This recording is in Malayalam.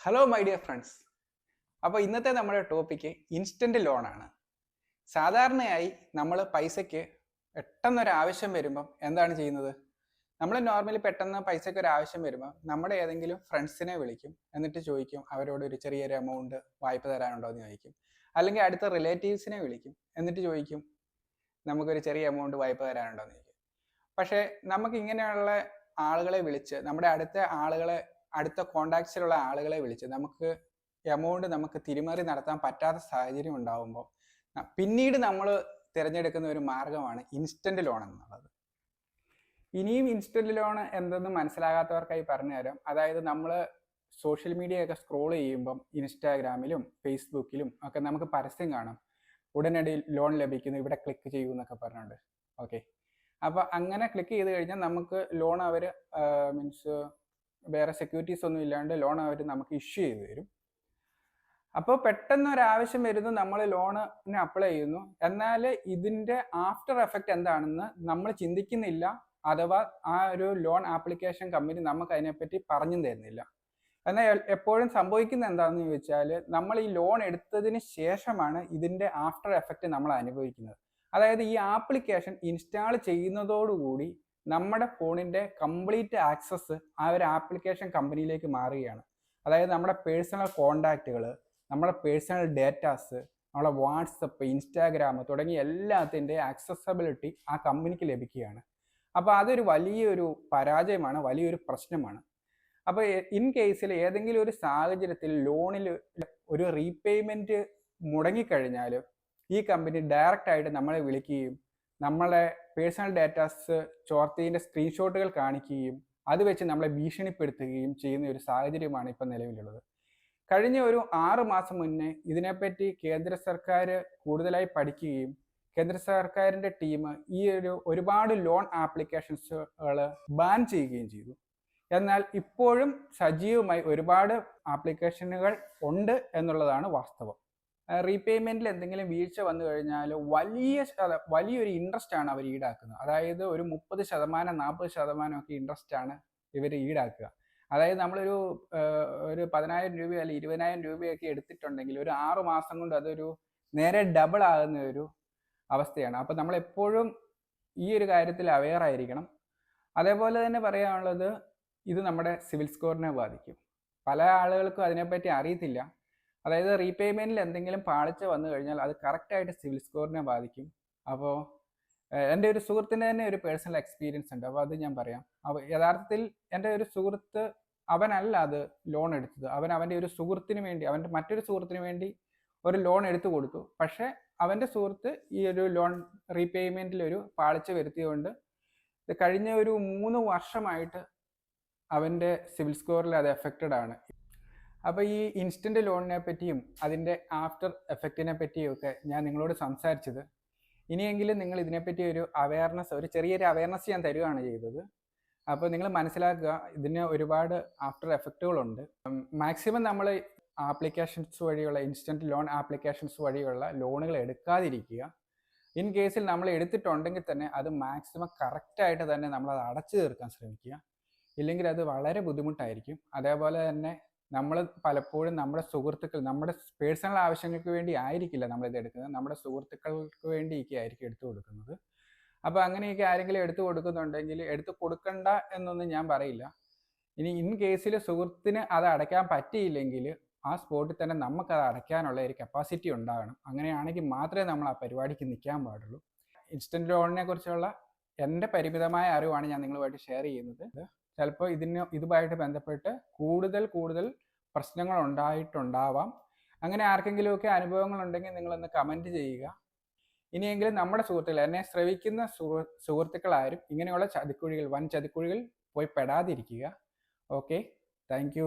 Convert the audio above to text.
ഹലോ മൈ ഡിയർ ഫ്രണ്ട്സ് അപ്പോൾ ഇന്നത്തെ നമ്മുടെ ടോപ്പിക്ക് ഇൻസ്റ്റന്റ് ലോണാണ് സാധാരണയായി നമ്മൾ പൈസയ്ക്ക് പെട്ടെന്നൊരു ആവശ്യം വരുമ്പം എന്താണ് ചെയ്യുന്നത്? നമ്മൾ നോർമലി പെട്ടെന്ന് പൈസയ്ക്ക് ഒരു ആവശ്യം വരുമ്പോൾ നമ്മുടെ ഏതെങ്കിലും ഫ്രണ്ട്സിനെ വിളിക്കും. എന്നിട്ട് ചോദിക്കും അവരോട് ഒരു ചെറിയൊരു എമൗണ്ട് വായ്പ തരാനുണ്ടോ എന്ന് ചോദിക്കും. അല്ലെങ്കിൽ അടുത്ത റിലേറ്റീവ്സിനെ വിളിക്കും. എന്നിട്ട് ചോദിക്കും നമുക്കൊരു ചെറിയ എമൗണ്ട് വായ്പ തരാനുണ്ടോ എന്ന് ചോദിക്കും. പക്ഷേ നമുക്ക് ഇങ്ങനെയുള്ള ആളുകളെ വിളിച്ച് നമ്മുടെ അടുത്ത ആളുകളെ അടുത്ത കോണ്ടാക്ട്സിലുള്ള ആളുകളെ വിളിച്ച് നമുക്ക് എമൗണ്ട് നമുക്ക് തിരിമറി നടത്താൻ പറ്റാത്ത സാഹചര്യം ഉണ്ടാകുമ്പോൾ പിന്നീട് നമ്മൾ തിരഞ്ഞെടുക്കുന്ന ഒരു മാർഗമാണ് ഇൻസ്റ്റന്റ് ലോൺ എന്നുള്ളത്. ഇനിയും ഇൻസ്റ്റന്റ് ലോൺ എന്തെന്ന് മനസ്സിലാകാത്തവർക്കായി പറഞ്ഞു തരാം. അതായത് നമ്മൾ സോഷ്യൽ മീഡിയ ഒക്കെ സ്ക്രോൾ ചെയ്യുമ്പം ഇൻസ്റ്റാഗ്രാമിലും ഫേസ്ബുക്കിലും ഒക്കെ നമുക്ക് പരസ്യം കാണാം. ഉടനടി ലോൺ ലഭിക്കുന്നു ഇവിടെ ക്ലിക്ക് ചെയ്യൂ എന്നൊക്കെ പറഞ്ഞുകൊണ്ട് ഓക്കെ അപ്പോൾ അങ്ങനെ ക്ലിക്ക് ചെയ്ത് കഴിഞ്ഞാൽ നമുക്ക് ലോൺ അവർ മീൻസ് വേറെ സെക്യൂരിറ്റീസ് ഒന്നും ഇല്ലാണ്ട് ലോൺ അവർ നമുക്ക് ഇഷ്യൂ ചെയ്ത് തരും. അപ്പോൾ പെട്ടെന്ന് ഒരു ആവശ്യം വരുന്നു നമ്മൾ ലോണിന് അപ്ലൈ ചെയ്യുന്നു. എന്നാൽ ഇതിന്റെ ആഫ്റ്റർ എഫക്റ്റ് എന്താണെന്ന് നമ്മൾ ചിന്തിക്കുന്നില്ല അഥവാ ആ ഒരു ലോൺ ആപ്ലിക്കേഷൻ കമ്പനി നമുക്ക് അതിനെപ്പറ്റി പറഞ്ഞു തരുന്നില്ല. എന്നാൽ എപ്പോഴും സംഭവിക്കുന്ന എന്താണെന്ന് ചോദിച്ചാൽ നമ്മൾ ഈ ലോൺ എടുത്തതിന് ശേഷമാണ് ഇതിന്റെ ആഫ്റ്റർ എഫക്റ്റ് നമ്മൾ അനുഭവിക്കുന്നത്. അതായത് ഈ ആപ്ലിക്കേഷൻ ഇൻസ്റ്റാൾ ചെയ്യുന്നതോടുകൂടി നമ്മുടെ ഫോണിന്റെ കംപ്ലീറ്റ് ആക്സസ് ആ ഒരു ആപ്ലിക്കേഷൻ കമ്പനിയിലേക്ക് മാറുകയാണ്. അതായത് നമ്മുടെ പേഴ്സണൽ കോണ്ടാക്റ്റുകൾ നമ്മുടെ പേഴ്സണൽ ഡേറ്റാസ് നമ്മുടെ വാട്സപ്പ് ഇൻസ്റ്റാഗ്രാം തുടങ്ങി എല്ലാത്തിന്റെ ആക്സസബിലിറ്റി ആ കമ്പനിക്ക് ലഭിക്കുകയാണ്. അപ്പോൾ അതൊരു വലിയൊരു പരാജയമാണ് വലിയൊരു പ്രശ്നമാണ്. അപ്പോൾ ഇൻ കേസിൽ ഏതെങ്കിലും ഒരു സാഹചര്യത്തിൽ ലോണിൽ ഒരു റീപേയ്മെന്റ് മുടങ്ങിക്കഴിഞ്ഞാൽ ഈ കമ്പനി ഡയറക്റ്റായിട്ട് നമ്മളെ വിളിക്കുകയും നമ്മളെ പേഴ്സണൽ ഡാറ്റാസ് ചോർത്തിന്റെ സ്ക്രീൻഷോട്ടുകൾ കാണിക്കുകയും അത് വെച്ച് നമ്മളെ ഭീഷണിപ്പെടുത്തുകയും ചെയ്യുന്ന ഒരു സാഹചര്യമാണ് ഇപ്പം നിലവിലുള്ളത്. കഴിഞ്ഞ ഒരു ആറ് മാസം മുന്നേ ഇതിനെപ്പറ്റി കേന്ദ്ര സർക്കാർ കൂടുതലായി പഠിക്കുകയും കേന്ദ്ര സർക്കാരിന്റെ ടീം ഈ ഒരു ഒരുപാട് ലോൺ ആപ്ലിക്കേഷൻസുകൾ ബാൻ ചെയ്യുകയും ചെയ്തു. എന്നാൽ ഇപ്പോഴും സജീവമായി ഒരുപാട് ആപ്ലിക്കേഷനുകൾ ഉണ്ട് എന്നുള്ളതാണ് വാസ്തവം. റീപേയ്മെന്റിൽ എന്തെങ്കിലും വീഴ്ച വന്നു കഴിഞ്ഞാൽ വലിയ വലിയൊരു ഇൻട്രസ്റ്റ് ആണ് അവർ ഈടാക്കുന്നത്. അതായത് ഒരു മുപ്പത് ശതമാനം നാൽപ്പത് ശതമാനം ഒക്കെ ഇൻട്രസ്റ്റ് ആണ് ഇവർ ഈടാക്കുക. അതായത് നമ്മളൊരു ഒരു പതിനായിരം രൂപ അല്ലെങ്കിൽ ഇരുപതിനായിരം രൂപയൊക്കെ എടുത്തിട്ടുണ്ടെങ്കിൽ ഒരു ആറു മാസം കൊണ്ട് അതൊരു നേരെ ഡബിൾ ആകുന്ന ഒരു അവസ്ഥയാണ്. അപ്പോൾ നമ്മൾ എപ്പോഴും ഈ ഒരു കാര്യത്തിൽ അവെയർ ആയിരിക്കണം. അതേപോലെ തന്നെ പറയാനുള്ളത് ഇത് നമ്മുടെ സിവിൽ സ്കോറിനെ ബാധിക്കും. പല ആളുകൾക്കും അതിനെപ്പറ്റി അറിയത്തില്ല. അതായത് റീപേയ്മെന്റിൽ എന്തെങ്കിലും പാളിച്ച വന്നു കഴിഞ്ഞാൽ അത് കറക്റ്റായിട്ട് സിവിൽ സ്കോറിനെ ബാധിക്കും. അപ്പോൾ എന്റെ ഒരു സുഹൃത്തിന്റെ തന്നെ ഒരു പേഴ്സണൽ എക്സ്പീരിയൻസ് ഉണ്ട്. അപ്പോൾ അത് ഞാൻ പറയാം. അപ്പോൾ യഥാർത്ഥത്തിൽ എന്റെ ഒരു സുഹൃത്ത് അവനല്ല അത് ലോൺ എടുത്തത്. അവൻ അവന്റെ ഒരു സുഹൃത്തിന് വേണ്ടി അവന്റെ മറ്റൊരു സുഹൃത്തിന് വേണ്ടി ഒരു ലോൺ എടുത്തു കൊടുത്തു. പക്ഷേ അവന്റെ സുഹൃത്ത് ഈ ഒരു ലോൺ റീപേയ്മെന്റിൽ ഒരു പാളിച്ച വരുത്തിയതുകൊണ്ട് കഴിഞ്ഞ ഒരു മൂന്ന് വർഷമായിട്ട് അവന്റെ സിവിൽ സ്കോറിൽ അത് എഫക്റ്റഡ് ആണ്. അപ്പോൾ ഈ ഇൻസ്റ്റന്റ് ലോണിനെ പറ്റിയും അതിന്റെ ആഫ്റ്റർ എഫക്റ്റിനെ പറ്റിയും ഒക്കെ ഞാൻ നിങ്ങളോട് സംസാരിച്ചത്. ഇനിയെങ്കിലും നിങ്ങൾ ഇതിനെപ്പറ്റി ഒരു അവയർനെസ് ഒരു ചെറിയൊരു അവയർനെസ് ഞാൻ തരികയാണ് ചെയ്തത്. അപ്പോൾ നിങ്ങൾ മനസ്സിലാക്കുക ഇതിന് ഒരുപാട് ആഫ്റ്റർ എഫക്റ്റുകളുണ്ട് മാക്സിമം നമ്മൾ ആപ്ലിക്കേഷൻസ് വഴിയുള്ള ഇൻസ്റ്റന്റ് ലോൺ ആപ്ലിക്കേഷൻസ് വഴിയുള്ള ലോണുകൾ എടുക്കാതിരിക്കുക. ഇൻ കേസിൽ നമ്മൾ എടുത്തിട്ടുണ്ടെങ്കിൽ തന്നെ അത് മാക്സിമം കറക്റ്റായിട്ട് തന്നെ നമ്മൾ അത് അടച്ചു തീർക്കാൻ ശ്രമിക്കുക. ഇല്ലെങ്കിൽ അത് വളരെ ബുദ്ധിമുട്ടായിരിക്കും. അതേപോലെ തന്നെ നമ്മൾ പലപ്പോഴും നമ്മുടെ സുഹൃത്തുക്കൾ നമ്മുടെ പേഴ്സണൽ ആവശ്യങ്ങൾക്ക് വേണ്ടി ആയിരിക്കില്ല നമ്മളിത് എടുക്കുന്നത്. നമ്മുടെ സുഹൃത്തുക്കൾക്ക് വേണ്ടിയൊക്കെ ആയിരിക്കും എടുത്തു കൊടുക്കുന്നത്. അപ്പോൾ അങ്ങനെയൊക്കെ ആരെങ്കിലും എടുത്തു കൊടുക്കുന്നുണ്ടെങ്കിൽ എടുത്തു കൊടുക്കണ്ട എന്നൊന്നും ഞാൻ പറയില്ല. ഇനി ഇൻ കേസിൽ സുഹൃത്തിന് അത് അടയ്ക്കാൻ പറ്റിയില്ലെങ്കിൽ ആ സ്പോട്ടിൽ തന്നെ നമുക്കത് അടയ്ക്കാനുള്ള ഒരു കപ്പാസിറ്റി ഉണ്ടാകണം. അങ്ങനെയാണെങ്കിൽ മാത്രമേ നമ്മൾ ആ പരിപാടിക്ക് നിൽക്കാൻ പാടുള്ളൂ. ഇൻസ്റ്റന്റ് ലോണിനെ കുറിച്ചുള്ള എന്റെ പരിമിതമായ അറിവാണ് ഞാൻ നിങ്ങളുമായിട്ട് ഷെയർ ചെയ്യുന്നത്. ചിലപ്പോൾ ഇതിന് ഇതുമായിട്ട് ബന്ധപ്പെട്ട് കൂടുതൽ കൂടുതൽ പ്രശ്നങ്ങൾ ഉണ്ടായിട്ടുണ്ടാവാം അങ്ങനെ ആർക്കെങ്കിലുമൊക്കെ അനുഭവങ്ങൾ ഉണ്ടെങ്കിൽ നിങ്ങളൊന്ന് കമന്റ് ചെയ്യുക. ഇനിയെങ്കിലും നമ്മുടെ സുഹൃത്തുക്കൾ എന്നെ ശ്രവിക്കുന്ന സുഹൃത്തുക്കളാരും ഇങ്ങനെയുള്ള ചതിക്കുഴികൾ വൻ ചതിക്കുഴികൾ പോയി പെടാതിരിക്കുക. Okay thank